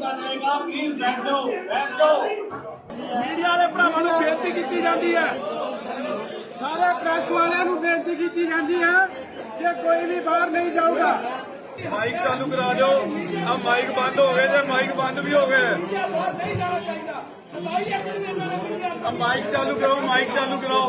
ਜਾਏਗਾ ਪਲੀਜ਼ ਬੈਠੋ ਬੈਠੋ ਮੀਡੀਆ ਵਾਲੇ ਭਰਾਵਾਂ ਨੂੰ ਬੇਨਤੀ ਕੀਤੀ ਜਾਂਦੀ ਹੈ। ਸਾਰੇ ਪ੍ਰੈਸ ਵਾਲਿਆਂ ਨੂੰ ਬੇਨਤੀ ਕੀਤੀ ਜਾਂਦੀ ਹੈ ਕਿ ਕੋਈ ਵੀ ਬਾਹਰ ਨਹੀਂ ਜਾਊਗਾ। ਮਾਈਕ ਚਾਲੂ ਕਰਾ ਦਿਓ। ਆ ਮਾਈਕ ਬੰਦ ਹੋ ਗਏ ਤੇ ਮਾਈਕ ਬੰਦ ਵੀ ਹੋ ਗਏ। ਆ ਮਾਈਕ ਚਾਲੂ ਕਰੋ ਮਾਈਕ ਚਾਲੂ ਕਰਾਓ।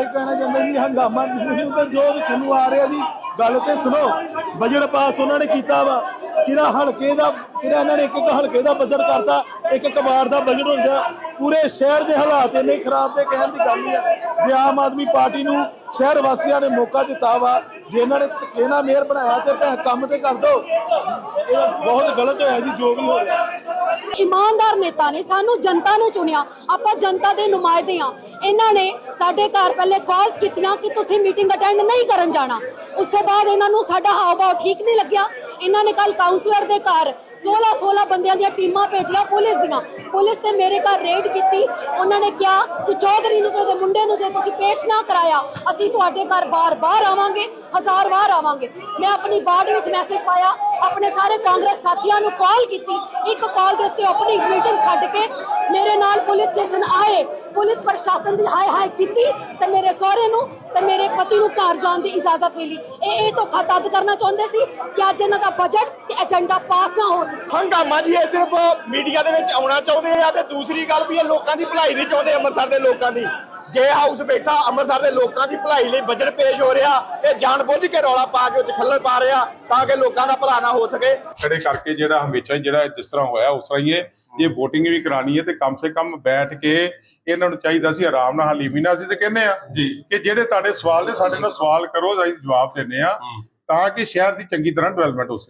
ਇਹ ਕਹਿਣਾ ਚਾਹੁੰਦਾ ਜੀ, ਹੰਗਾਮਾ ਮੈਨੂੰ ਤਾਂ ਜੋ ਵੀ ਤੁਹਾਨੂੰ ਆ ਰਿਹਾ ਜੀ, ਗੱਲ ਤੇ ਸੁਣੋ। ਬਜਟ ਪਾਸ ਉਹਨਾਂ ਨੇ ਕੀਤਾ ਵਾ। ਕਿਹੜਾ ਹਲਕੇ ਦਾ, ਕਿਹੜਾ ਇਹਨਾਂ ਨੇ ਇੱਕ ਇੱਕ ਹਲਕੇ ਦਾ ਬਜਟ ਕਰਤਾ, ਇੱਕ ਇੱਕ ਵਾਰ ਦਾ ਬਜਟ ਹੁੰਦਾ ਪੂਰੇ ਸ਼ਹਿਰ ਦੇ ਹਾਲਾਤ ਇੰਨੇ ਖਰਾਬ ਤੇ ਕਹਿਣ ਦੀ ਗੱਲ ਨਹੀਂ ਹੈ। ਜੇ ਆਮ ਆਦਮੀ ਪਾਰਟੀ ਨੂੰ ਸ਼ਹਿਰ ਵਾਸੀਆਂ ਨੇ ਮੌਕਾ ਦਿੱਤਾ ਵਾ, ਜੇ ਇਹਨਾਂ ਨੇ ਕਿਹਨਾ ਮੇਅਰ ਬਣਾਇਆ ਤੇ ਭੈ ਕੰਮ ਤੇ ਕਰ ਦੋ, ਇਹ ਬਹੁਤ ਗਲਤ ਹੋਇਆ ਜੀ, ਜੋ ਵੀ ਹੋ ਰਿਹਾ। ਇਮਾਨਦਾਰ ਨੇਤਾ ਨੇ, ਸਾਨੂੰ ਜਨਤਾ ਨੇ ਚੁਣਿਆ, ਆਪਾਂ ਜਨਤਾ ਦੇ ਨੁਮਾਇੰਦੇ ਆ ਇਹਨਾਂ ਨੇ ਸਾਡੇ ਘਰ ਪਹਿਲੇ ਕਾਲਸ ਕੀਤੀਆਂ ਕਿ ਤੁਸੀਂ ਮੀਟਿੰਗ ਅਟੈਂਡ ਨਹੀਂ ਕਰਨ ਜਾਣਾ। ਉਸ ਤੋਂ ਬਾਅਦ ਇਹਨਾਂ ਨੂੰ ਸਾਡਾ ਹਾਵ ਭਾਵ ਠੀਕ ਨਹੀਂ ਲੱਗਿਆ। ਇਹਨਾਂ ਨੇ ਕੱਲ ਕਾਉਂਸਲਰ ਦੇ ਘਰ 16 16 ਬੰਦਿਆਂ ਦੀਆਂ ਟੀਮਾਂ ਭੇਜੀਆਂ ਪੁਲਿਸ ਦੀਆਂ। ਪੁਲਿਸ ਤੇ ਮੇਰੇ ਘਰ ਰੇਡ ਕੀਤੀ। ਉਹਨਾਂ ਨੇ ਕਿਹਾ ਕਿ ਚੌਧਰੀ ਨੂੰ ਤੇ ਉਹਦੇ ਮੁੰਡੇ ਨੂੰ ਜੇ ਤੁਸੀਂ ਪੇਸ਼ ਨਾ ਕਰਾਇਆ, ਅਸੀਂ ਤੁਹਾਡੇ ਘਰ ਬਾਰ-ਬਾਰ ਆਵਾਂਗੇ, ਹਜ਼ਾਰ ਵਾਰ ਆਵਾਂਗੇ। ਮੈਂ ਆਪਣੀ ਵਾਰਡ ਵਿੱਚ ਮੈਸੇਜ ਪਾਇਆ ਆਪਣੇ ਸਾਰੇ ਕਾਂਗਰਸ ਸਾਥੀਆਂ ਨੂੰ ਕਾਲ ਕੀਤੀ। ਇੱਕ ਕਾਲ ਦੇ ਉੱਤੇ ਆਪਣੀ ਮੀਟਿੰਗ ਛੱਡ ਕੇ ਮੇਰੇ ਨਾਲ ਪੁਲਿਸ ਸਟੇਸ਼ਨ ਆਏ। ਪੁਲਿਸ ਪ੍ਰਸ਼ਾਸਨ ਦੀ ਹਾਏ ਹਾਏ ਕੀਤੀ ਤੇ ਮੇਰੇ ਸਹੁਰੇ ਨੂੰ ਤੇ ਮੇਰੇ ਪਤੀ ਨੂੰ ਘਰ ਜਾਣ ਦੀ ਇਜਾਜ਼ਤ ਮਿਲੀ। ਇਹ ਇਹ ਧੋਖਾ ਤਦ ਕਰਨਾ ਚਾਹੁੰਦੇ ਸੀ ਕਿ ਅੱਜ ਇਹਨਾਂ ਦਾ ਬਜਟ ਤੇ ਏਜੰਡਾ ਪਾਸ ਨਾ ਹੋ ਸਕੇ। ਹੰਗਾਮਾ ਜੀ, ਇਹ ਸਿਰਫ ਮੀਡੀਆ ਦੇ ਵਿੱਚ ਆਉਣਾ ਚਾਹੁੰਦੇ ਆ ਤੇ ਦੂਸਰੀ ਗੱਲ ਵੀ ਇਹ ਲੋਕਾਂ ਦੀ ਭਲਾਈ ਨਹੀਂ ਚਾਹੁੰਦੇ, ਅੰਮ੍ਰਿਤਸਰ ਦੇ ਲੋਕਾਂ ਦੀ। ਜੇ ਹਾਊਸ ਬੈਠਾ ਅੰਮ੍ਰਿਤਸਰ ਦੇ ਲੋਕਾਂ ਦੀ ਭਲਾਈ ਲਈ ਬਜਟ ਪੇਸ਼ ਹੋ ਰਿਹਾ ਇਹ ਜਾਣਬੁੱਝ ਕੇ ਰੌਲਾ ਪਾ ਕੇ ਉੱਚ ਖੱਲਲ ਪਾ ਰਿਹਾ ਤਾਂ ਕਿ ਲੋਕਾਂ ਦਾ ਭਲਾ ਨਾ ਹੋ ਸਕੇ। ਖੜੇ ਕਰਕੇ ਜਿਹੜਾ ਹਮੇਸ਼ਾ ਹੀ ਜਿਹੜਾ ਜਿਸ ਤਰ੍ਹਾਂ ਹੋਇਆ ਉਸ ਤਰ੍ਹਾਂ ਹੀ ਇਹ ਇਹ VOTING ਵੀ ਕਰਾਣੀ ਹੈ ਤੇ ਕਮ ਸੇ ਕਮ ਬੈਠ ਕੇ ਇਹਨਾਂ ਨੂੰ ਚਾਹੀਦਾ ਸੀ ਆਰਾਮ ਨਾਲ ਹਲੀ ਵੀ ਨਾ ਅਸੀਂ ਤੇ ਕਹਿੰਦੇ ਆ ਕਿ ਜਿਹੜੇ ਤੁਹਾਡੇ ਸਵਾਲ ਨੇ ਸਾਡੇ ਨਾਲ ਸਵਾਲ ਕਰੋ ਅਸੀਂ ਜਵਾਬ ਦਿੰਨੇ ਆ ਤਾਂ ਕਿ ਸ਼ਹਿਰ ਦੀ ਚੰਗੀ ਤਰ੍ਹਾਂ ਡਿਵੈਲਪਮੈਂਟ ਹੋ ਸਕੇ।